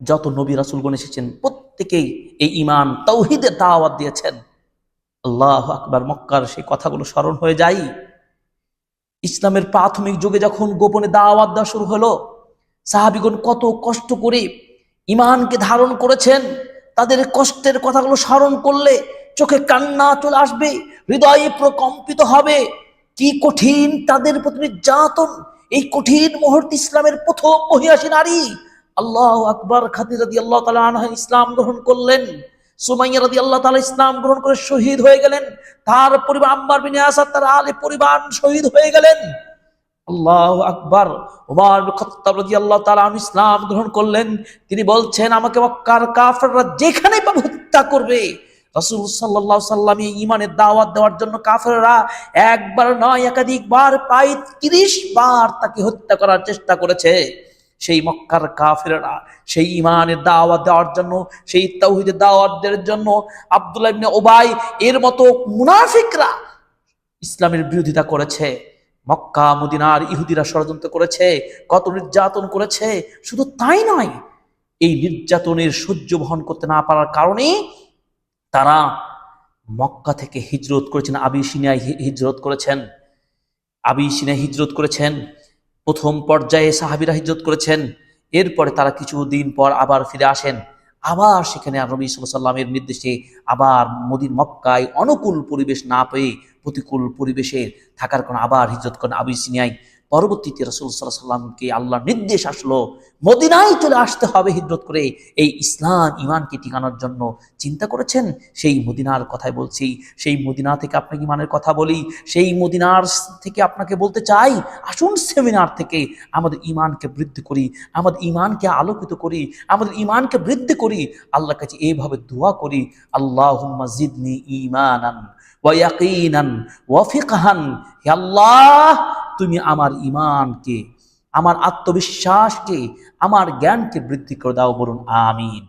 যত নবী রাসুলগণ এসেছেন, প্রত্যেকেই এই ইমান তৌহিদের দাওয়াত দিয়েছেন। আল্লাহ আকবার, মক্কার সেই কথাগুলো স্মরণ হয়ে যায়। ইসলামের প্রাথমিক যুগে যখন গোপনে দাওয়াত দেওয়া শুরু হলো, সাহাবিগণ কত কষ্ট করে ইমানকে ধারণ করেছেন। তাদের কষ্টের কথাগুলো স্মরণ করলে চোখে কান্না চলে আসবে, হৃদয়ে প্রকম্পিত হবে। কি কঠিন তাদের প্রতি নির্যাতন। এই কঠিন মুহূর্তে ইসলামের প্রথম মহিয়াসী নারী আল্লাহ আকবর খাতির আল্লাহ তালা আনহা ইসলাম গ্রহণ করলেন। সুমাইয়া রাদি আল্লাহ তালা ইসলাম গ্রহণ করে শহীদ হয়ে গেলেন। তার পরিবার আম্বার বিন আসাদ, তার আলে পরিবার শহীদ হয়ে গেলেন। আল্লাহ আকবার রাদিয়াল্লাহু তাআলা ইসলাম গ্রহণ করলেন। তিনি বলছেন, আমাকে মক্কার কাফেররা যেখানে পাবে হত্যা করবে। রাসূল সাল্লাল্লাহু সাল্লাম এই ঈমানের দাওয়াত দেওয়ার জন্য কাফেররা একবার নয়, একাধিকবার প্রায় 30 বার তাকে হত্যা করার চেষ্টা করেছে। সেই মক্কার কাফেররা, সেই ইমানের দাওয়াত দেওয়ার জন্য, সেই তাওহীদের দাওয়াত দেওয়ার জন্য আব্দুল্লাহ ওবাই এর মতো মুনাফিকরা ইসলামের বিরোধিতা করেছে। মক্কা, মদিনার ইহুদিরা ষড়যন্ত্র করেছে, কত নির্যাতন করেছে, শুধু তাই নয়, এই নির্যাতনের সহ্য বহন করতে না পারার কারণে তারা মক্কা থেকে হিজরত করেছেন আবিসিনিয়ায় হিজরত করেছেন আবিসিনিয়ায় হিজরত করেছেন। প্রথম পর্যায়ে সাহাবিরা হিজরত করেছেন। এরপরে তারা কিছু দিন পর আবার ফিরে আসেন। আবার সেখানে আর নবী সাল্লামের নির্দেশে আবার মদিন মক্কায় অনুকূল পরিবেশ না পেয়ে প্রতিকূল পরিবেশে থাকার কারণে আবার হিজরত করেন আবিসিনিয়ায় পরবর্তীতে রসুল সাল্লাহ সাল্লামকে আল্লাহ নির্দেশ আসলো, মদিনায় চলে আসতে হবে হিজরত করে। এই ইসলাম ইমানকে টিকানোর জন্য চিন্তা করেছেন? সেই মদিনার কথাই বলছি। সেই মদিনা থেকে আপনাকে ইমানের কথা বলি। সেই মদিনার থেকে আপনাকে বলতে চাই, আসুন সেমিনার থেকে আমাদের ইমানকে বৃদ্ধি করি, আমাদের ইমানকে আলোকিত করি, আমাদের ইমানকে বৃদ্ধি করি। আল্লাহর কাছে এইভাবে দোয়া করি আল্লাহ জিদনি ইমানান ওয়াকিনান ওয়াফিকহান তুমি আমার ইমানকে আমার আত্মবিশ্বাসকে আমার জ্ঞানকে বৃদ্ধি করে দাও বলুন আমিন।